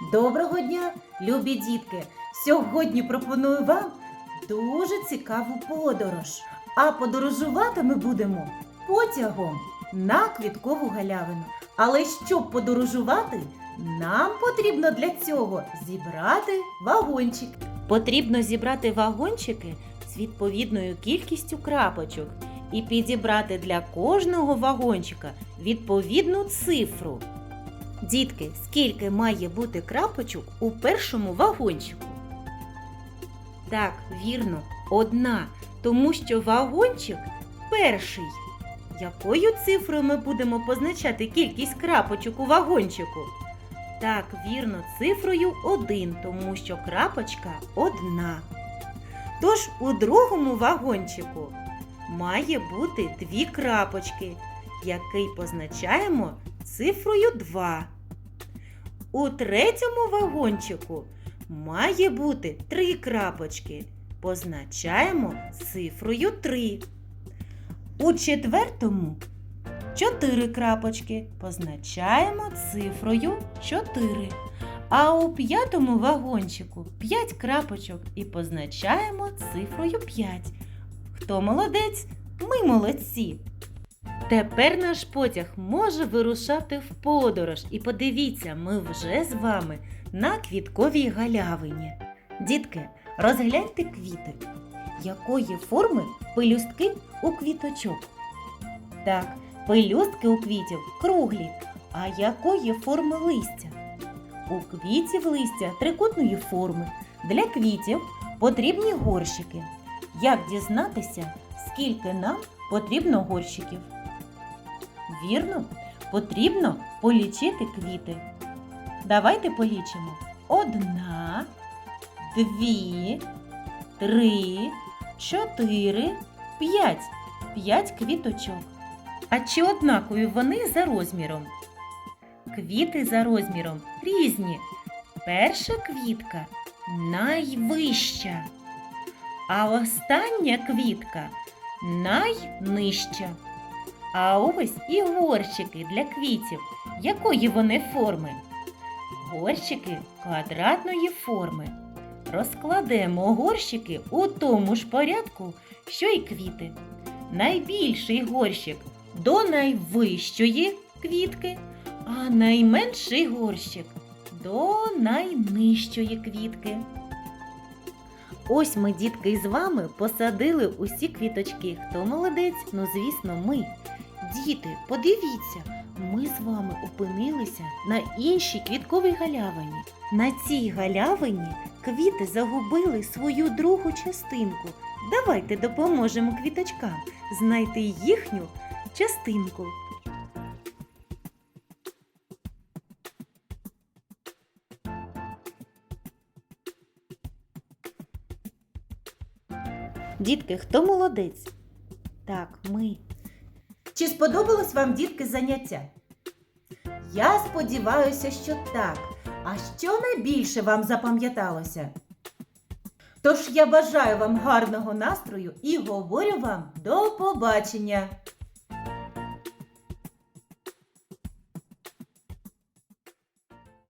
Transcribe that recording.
Доброго дня, любі дітки! Сьогодні пропоную вам дуже цікаву подорож. А подорожувати ми будемо потягом на квіткову галявину. Але щоб подорожувати, нам потрібно для цього зібрати вагончик. Потрібно зібрати вагончики з відповідною кількістю крапочок і підібрати для кожного вагончика відповідну цифру. Дітки, скільки має бути крапочок у першому вагончику? Так, вірно, одна, тому що вагончик перший. Якою цифрою ми будемо позначати кількість крапочок у вагончику? Так, вірно, цифрою 1, тому що крапочка одна. Тож у другому вагончику має бути дві крапочки, який позначаємо цифрою 2. У третьому вагончику має бути три крапочки. Позначаємо цифрою 3. У четвертому чотири крапочки. Позначаємо цифрою 4. А у п'ятому вагончику 5 крапочок і позначаємо цифрою 5. Хто молодець? Ми молодці. Тепер наш потяг може вирушати в подорож. І подивіться, ми вже з вами на квітковій галявині. Дітки, розгляньте квіти. Якої форми пелюстки у квіточок? Так, пелюстки у квітів круглі. А якої форми листя? У квітів листя трикутної форми. Для квітів потрібні горщики. Як дізнатися, скільки нам потрібно горщиків? Вірно, потрібно полічити квіти. Давайте полічимо. Одна, дві, три, чотири, п'ять. П'ять квіточок. А чи однакові вони за розміром? Квіти за розміром різні. Перша квітка найвища, а остання квітка найнижча. А ось і горщики для квітів. Якої вони форми? Горщики квадратної форми. Розкладемо горщики у тому ж порядку, що й квіти. Найбільший горщик до найвищої квітки, а найменший горщик до найнижчої квітки. Ось ми, дітки, з вами посадили усі квіточки. Хто молодець? Ну, звісно, ми. Діти, подивіться, ми з вами опинилися на іншій квітковій галявині. На цій галявині квіти загубили свою другу частинку. Давайте допоможемо квіточкам знайти їхню частинку. Дітки, хто молодець? Так, ми. Чи сподобалось вам, дітки, заняття? Я сподіваюся, що так. А що найбільше вам запам'яталося? Тож я бажаю вам гарного настрою і говорю вам до побачення!